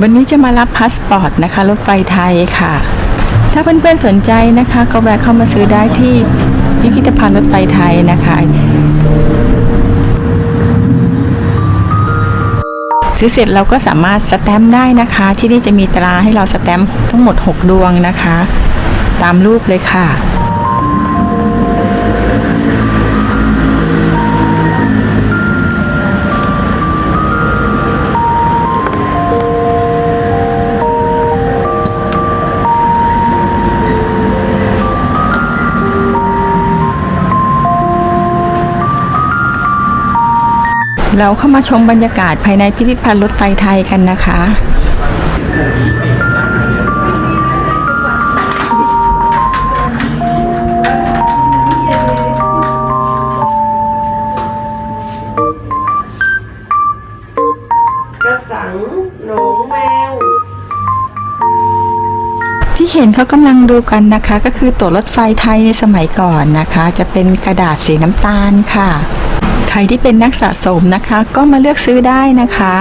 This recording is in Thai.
วันนี้จะมารับพาสปอร์ตนะคะ รถไฟไทยค่ะ ถ้าเพื่อนๆสนใจนะคะ ก็แวะเข้ามาซื้อได้ที่พิพิธภัณฑ์รถไฟไทยนะคะ ซื้อเสร็จเราก็สามารถสแตมป์ได้นะคะ ที่นี่จะมีตราให้เราสแตมป์ทั้งหมด 6 ดวงนะคะ ตามรูปเลยค่ะ เราเข้ามาชมบรรยากาศภายในพิพิธภัณฑ์รถไฟไทยกันนะคะกระสังหนงแมวที่เห็นเขากำลังดูกันนะคะ ก็คือตั๋วรถไฟไทยในสมัยก่อนนะคะ จะเป็นกระดาษสีน้ำตาลค่ะ ใครที่เป็นนักสะสมนะคะ ก็มาเลือกซื้อได้นะคะ